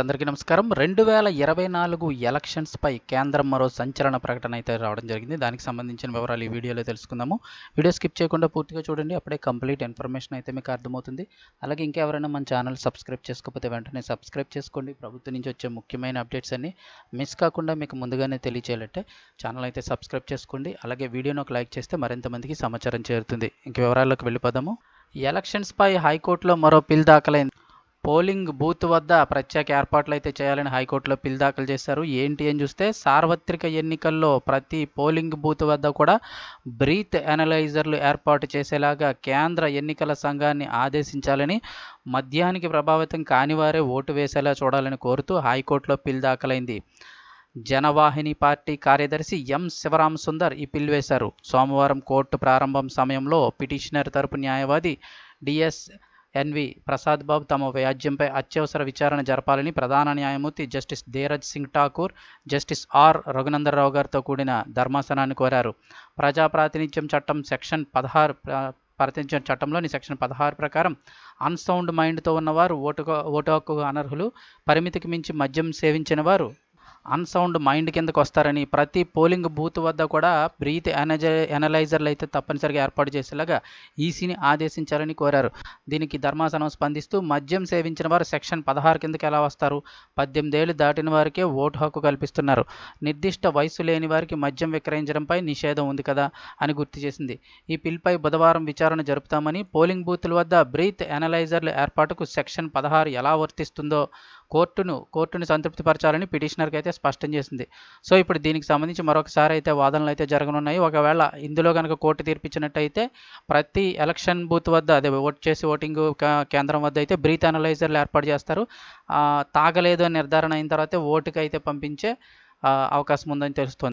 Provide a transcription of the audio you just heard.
అందరికీ నమస్కారం. రెండు వేల ఇరవై నాలుగు ఎలక్షన్స్పై కేంద్రం మరో సంచలన ప్రకటన అయితే రావడం జరిగింది. దానికి సంబంధించిన వివరాలు ఈ వీడియోలో తెలుసుకుందాము. వీడియో స్కిప్ చేయకుండా పూర్తిగా చూడండి. అప్పుడే కంప్లీట్ ఇన్ఫర్మేషన్ అయితే మీకు అర్థమవుతుంది. అలాగే ఇంకెవరైనా మన ఛానల్ సబ్స్క్రైబ్ చేసుకోకపోతే వెంటనే సబ్స్క్రైబ్ చేసుకోండి. ప్రభుత్వం నుంచి వచ్చే ముఖ్యమైన అప్డేట్స్ అన్ని మిస్ కాకుండా మీకు ముందుగానే తెలియచేయాలంటే ఛానల్ అయితే సబ్స్క్రైబ్ చేసుకోండి. అలాగే వీడియోను ఒక లైక్ చేస్తే మరింత మందికి సమాచారం చేరుతుంది. ఇంక వివరాల్లోకి వెళ్ళిపోదాము. ఎలక్షన్స్పై హైకోర్టులో మరో పిల్ దాఖలైంది. పోలింగ్ బూత్ వద్ద ప్రత్యేక ఏర్పాట్లు అయితే చేయాలని హైకోర్టులో పిల్ దాఖలు చేశారు. ఏంటి అని చూస్తే సార్వత్రిక ఎన్నికల్లో ప్రతి పోలింగ్ బూత్ వద్ద కూడా బ్రీత్ అనలైజర్లు ఏర్పాటు చేసేలాగా కేంద్ర ఎన్నికల సంఘాన్ని ఆదేశించాలని మద్యానికి ప్రభావితం కాని వారే ఓటు వేసేలా చూడాలని కోరుతూ హైకోర్టులో పిల్ దాఖలైంది. జనవాహిని పార్టీ కార్యదర్శి ఎం శివరాం సుందర్ ఈ పిల్ వేశారు. సోమవారం కోర్టు ప్రారంభం సమయంలో పిటిషనర్ తరపు న్యాయవాది డిఎస్ ఎన్వి ప్రసాద్ బాబు తమ వ్యాజ్యంపై అత్యవసర విచారణ జరపాలని ప్రధాన న్యాయమూర్తి justice Dheeraj Singh Thakur justice R Raghunandan Rao గారితో కూడిన ధర్మాసనాన్ని కోరారు. ప్రజా ప్రాతినిధ్యం చట్టం సెక్షన్ పదహారు ప్రాతినిధ్యం చట్టంలోని సెక్షన్ పదహారు ప్రకారం అన్సౌండ్ మైండ్తో ఉన్నవారు ఓటు ఓటు హక్కు అనర్హులు పరిమితికి మించి మద్యం సేవించిన వారు అన్సౌండ్ మైండ్ కిందకు వస్తారని ప్రతి పోలింగ్ బూత్ వద్ద కూడా బ్రీత్ ఎనజ ఎనలైజర్లు అయితే తప్పనిసరిగా ఏర్పాటు చేసేలాగా ఈసీని ఆదేశించాలని కోరారు. దీనికి ధర్మాసనం స్పందిస్తూ మద్యం సేవించిన వారు సెక్షన్ పదహారు కిందకి ఎలా వస్తారు? పద్దెనిమిది ఏళ్ళు దాటిన వారికే ఓటు హక్కు కల్పిస్తున్నారు. నిర్దిష్ట వయసు లేని వారికి మద్యం విక్రయించడంపై నిషేధం ఉంది కదా అని గుర్తు చేసింది. ఈ పిల్పై బుధవారం విచారణ జరుపుతామని పోలింగ్ బూత్ల వద్ద బ్రీత్ ఎనలైజర్ల ఏర్పాటుకు సెక్షన్ పదహారు ఎలా వర్తిస్తుందో కోర్టును కోర్టును సంతృప్తిపరచాలని పిటిషనర్కి అయితే స్పష్టం చేసింది. సో ఇప్పుడు దీనికి సంబంధించి మరొకసారి అయితే వాదనలు అయితే జరగనున్నాయి. ఒకవేళ ఇందులో కనుక కోర్టు తీర్పిచ్చినట్టయితే ప్రతి ఎలక్షన్ బూత్ వద్ద అదే ఓట్ చేసి ఓటింగ్ కేంద్రం వద్ద అయితే బ్రీత్ అనలైజర్లు ఏర్పాటు చేస్తారు. తాగలేదు అని నిర్ధారణ అయిన తర్వాత ఓటుకి అయితే పంపించే అవకాశం ఉందని తెలుస్తుంది.